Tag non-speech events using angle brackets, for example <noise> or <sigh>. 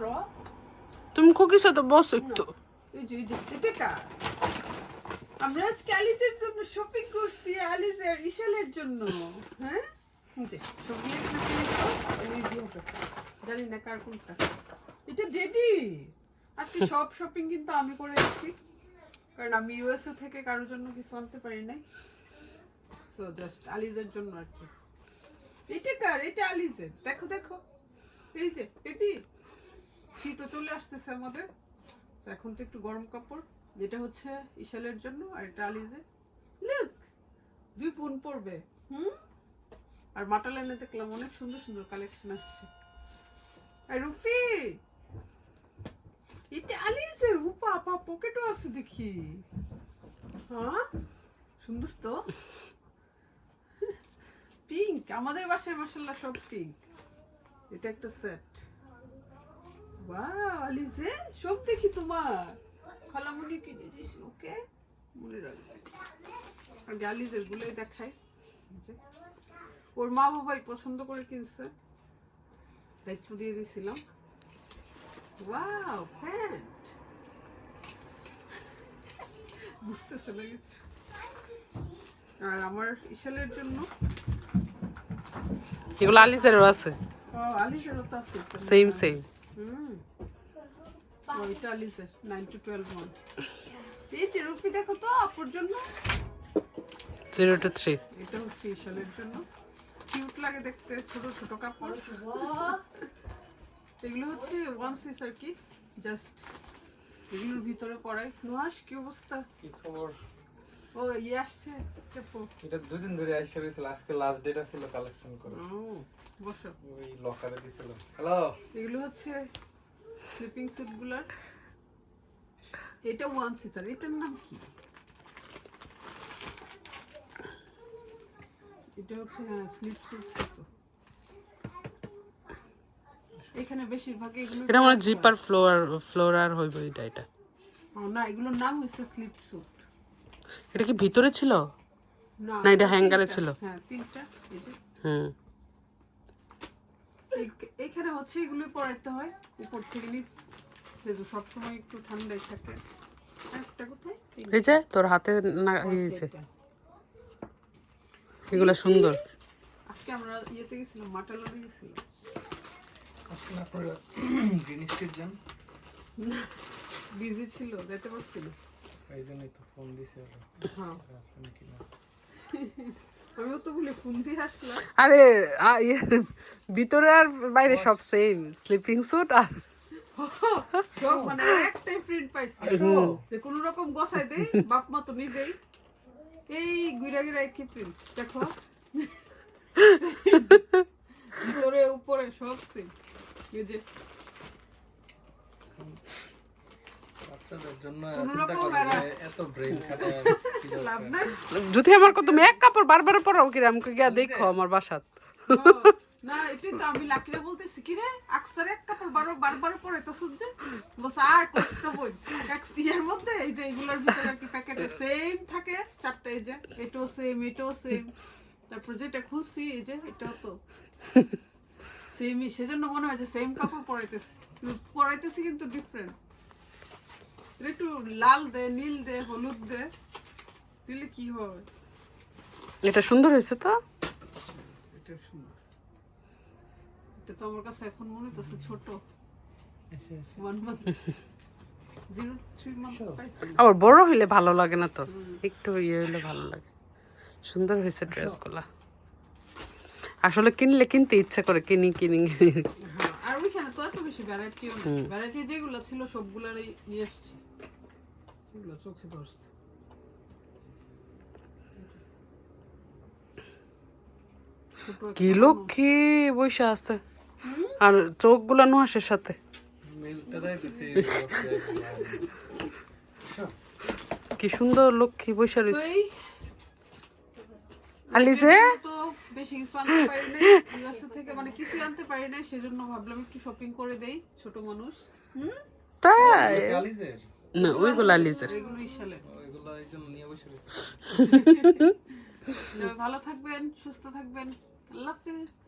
করো। তুমি কুকির সাথে বসো একটু। আমরা আজকে আলিজের জন্য শপিং করছি আলিজের ইশালের জন্য। হ্যাঁ? জানি না কার কোনটা। এটা ডেডি। আজকে সব শপিং কিন্তু আমি করে এসেছি কারণ আমি ইউএসএ থেকে কারোর জন্য কিছু আনতে পারি নাই। সো জাস্ট আলিজের জন্য আর কি। এটা কার? এটা আলিজের দেখো দেখো। এই যে এটি। শীতও চলে আসতেছে আমাদের। তো এখন তো একটু গরম কাপড়। যেটা হচ্ছে ইশালের জন্য আর এটা আলিজে। লুক, দুই পুন পড়বে হুম? আর মাটা লাইনে দেখলাম অনেক সুন্দর সুন্দর কালেকশন আসছে। আর রুফি! এটা আলিজের উপা আপা, পকেটও আছে দেখি। হ্যাঁ? সুন্দর তো। <laughs> পিঙ্ক, আমাদের বাসায় মাসাল্লাহ সব পিঙ্ক। এটা একটা সেট। ওয়াও আলিজে সব দেখি তোমার। খালামুনি কিনে দিছি ওকে? মনে রাখবে। আর আলিজের গুলোই দেখাই। ওর মা বাবাই পছন্দ করে কিনছে। দায়িত্ব দিয়ে দিছিলাম ওয়াও প্যান্ট বুঝতেছে না কিছু। আর আমার ইশালের জন্য? এগুলো আলিজেরও আছে। ও আলিজেরও তো আছে। সেম সেম ও, এটা আলিজের টু টুয়েলভ মান্থ এই যে রুফি দেখো তো আপুর জন্য। জিরো টু থ্রি এটা হচ্ছে ঈশানের জন্য। কিউট লাগে দেখতে ছোট ছোট কাপড়। এগুলো হচ্ছে ওয়ান সিস আর কি জাস্ট এগুলোর ভিতরে পড়াই নুহাস কি অবস্থা? কি খবর? ও ইয়ে আসছে এটা দুই দিন ধরে আইসা রয়েছিল আজকে লাস্ট ডেট ছিল কালেকশন করে। ও বসো। ওই লকারে দিছিল হ্যালো এগুলো হচ্ছে স্লিপিং স্যুটগুলোর এটা ওয়ান সিসার এটার নাম কি? এটা হচ্ছে হ্যাঁ স্লিপ স্যুট তো এখানে বেশিরভাগ এগুলো এটা মানে জিপার ফ্লোর ফ্লোরার হইব এটা এটা। না এগুলোর নাম হচ্ছে স্লিপ স্যুট এটা কি ভিতরে ছিল? না, এটা হ্যাঙ্গারে ছিল। হ্যাঁ তিনটা এই যে। হুম। এইখানে হচ্ছে এগুলো পরাইতে হয়। উপর থেকে নিচ। যেহেতু সবসময় একটু ঠান্ডায় থাকে। একটা কোথায়? এই যে। তোর হাতে না ইয়েছে এগুলো সুন্দর। আজকে আমরা ইয়েতে গেছিলাম মাটালোরে গেছিলাম। আসলে আপনারা গ্রিন স্ট্রিট যান বিজি ছিল যেতে পারছিল? এই জন্যই তো ফোন দিছে হ্যাঁ। আছে নাকি না <laughs> আমিও তো বলে ফোন দিয়ে আসলাম আরে ইয়ে, ভিতরে আর বাইরে সব সেম স্লিপিং স্যুট আর <laughs> মানে একটাই প্রিন্ট পাইছি। যে রকম গোছাই দেই বাপ মা তো নিবেই। এই গুইরা গুইরা কি প্রিন্ট দেখো। ভিতরে উপরে সব সেম এই যে বাচ্চাদের জন্য চিন্তা করে এত ব্রেন খাটায়। যদি আমার কত এক কাপড় বারবার পরাও কি আমাকে গিয়া দেখো আমার বাসাত। না এটাই তো আমি লাকিরে বলতেছি কি রে আকসার এক কাপড় বারো বারবার পরে তো শুনছে বলছে আর কষ্ট বই ইয়ার মধ্যে এই যে এগুলোর ভিতরে আর কি প্যাকেটে সেম থাকে চারটা এই যে এটাও সেম এটাও সেম তারপর যেটা খুলছি এই যে এটাও তো সেমই সেজন্য মনে হয় যে সেম কাপড় পরাইতেছি। পরাইতেছি কিন্তু ডিফারেন্ট একটু লাল দে নীল দে হলুদ দে। দিলে কি হবে? এটা সুন্দর হয়েছে তো? এটা সুন্দর। এটা তো আমার কাছে এখন মনে হচ্ছে ছোট। আবার বড় হইলে ভালো লাগে না তো? একটু ইয়ে হইলে ভালো লাগে। সুন্দর হয়েছে ড্রেসগুলা। আসলে কিনলে কিনতে ইচ্ছা করে কিনি কিনি হ্যাঁ আর ওইখানে তো এত বেশি ভ্যারাইটিও ভ্যারাইটি যেগুলো ছিল সবগুলারই নিয়ে এসছি। চোখে ধরছে ছোট একটা কি লক্ষ্মী বৈশা আছে। আর চোখগুলা নুহাসের সাথে। মিলটা দেয় <laughs> বেশি কি সুন্দর লক্ষ্মী বৈশা রয়েছে। এই আলি যে? তো বেশি কিছু আনতে পারি ইউএসএ থেকে মানে কিছু আনতে পারি নাই সেজন্য ভাবলাম একটু শপিং করে দেই ছোট মানুষ। হুম? তাই? না ওইগুলো আলিজের। এগুলো ইশালের ওইগুলো এই নিয়ে বসে <laughs> ভালো থাকবেন সুস্থ থাকবেন। Love.